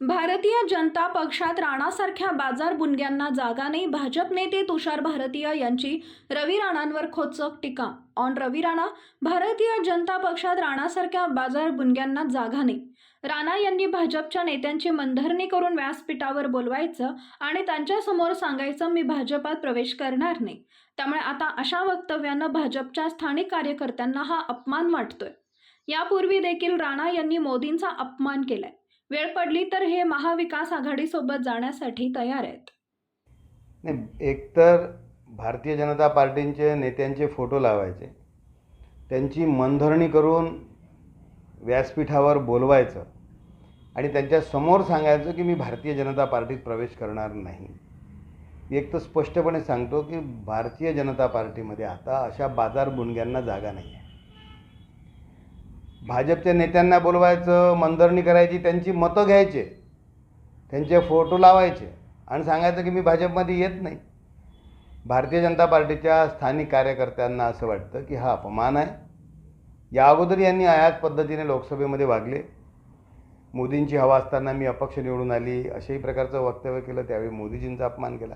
भारतीय जनता पक्षात राणासारख्या बाजार बुनग्यांना जागा नाही. भाजप नेते तुषार भारतीय यांची रवी राणांवर खोचक टीका. ऑन रवी राणा भारतीय जनता पक्षात राणासारख्या बाजार बुनग्यांना जागा नाही. राणा यांनी भाजपच्या नेत्यांची मनधरणी करून व्यासपीठावर बोलवायचं आणि त्यांच्यासमोर सांगायचं मी भाजपात प्रवेश करणार नाही. त्यामुळे आता अशा वक्तव्यानं भाजपच्या स्थानिक कार्यकर्त्यांना हा अपमान वाटतोय. यापूर्वी देखील राणा यांनी मोदींचा अपमान केलाय. वेळ पडली तर हे महाविकास आघाडीसोबत जाण्यासाठी तयार आहेत. नाही एकतर भारतीय जनता पार्टींचे नेत्यांचे फोटो लावायचे त्यांची मनधरणी करून व्यासपीठावर बोलवायचं आणि त्यांच्यासमोर सांगायचं की मी भारतीय जनता पार्टीत प्रवेश करणार नाही. एक तर स्पष्टपणे सांगतो की भारतीय जनता पार्टीमध्ये आता अशा बाजार बुणग्यांना जागा नाही आहे भाजपच्या नेत्यांना बोलवायचं मनधरणी करायची त्यांची मतं घ्यायचे त्यांचे फोटो लावायचे आणि सांगायचं की मी भाजपमध्ये येत नाही. भारतीय जनता पार्टीच्या स्थानिक कार्यकर्त्यांना असं वाटतं की हा अपमान आहे. या अगोदर यांनी याच पद्धतीने लोकसभेमध्ये वागले. मोदींची हवा असताना मी अपक्ष निवडून आली अशाही प्रकारचं वक्तव्य केलं त्यावेळी मोदीजींचा अपमान केला.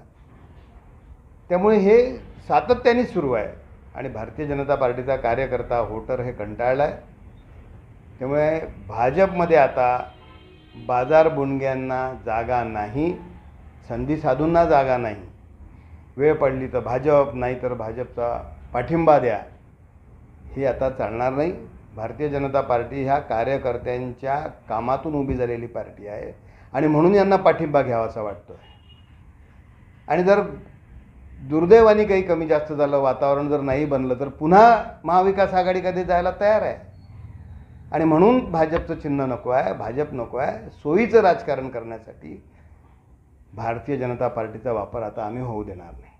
त्यामुळे हे सातत्याने सुरू आहे आणि भारतीय जनता पार्टीचा कार्यकर्ता होटर हे कंटाळला आहे त्यामुळे भाजपमध्ये आता बाजार बुणग्यांना जागा नाही संधी साधूंना जागा नाही. वेळ पडली तर भाजप नाही तर भाजपचा पाठिंबा द्या. ही आता चालणार नाही. भारतीय जनता पार्टी ह्या कार्यकर्त्यांच्या कामातून उभी झालेली पार्टी आहे आणि म्हणून यांना पाठिंबा घ्यावासा वाटतो आहे आणि जर दुर्दैवाने काही कमी जास्त झालं वातावरण जर नाही बनलं तर पुन्हा महाविकास आघाडी कधी जायला तयार आहे? आणि म्हणून भाजपचं चिन्ह नको आहे भाजप नको आहे सोयीचं राजकारण करण्यासाठी भारतीय जनता पार्टीचा वापर आता आम्ही होऊ देणार नाही.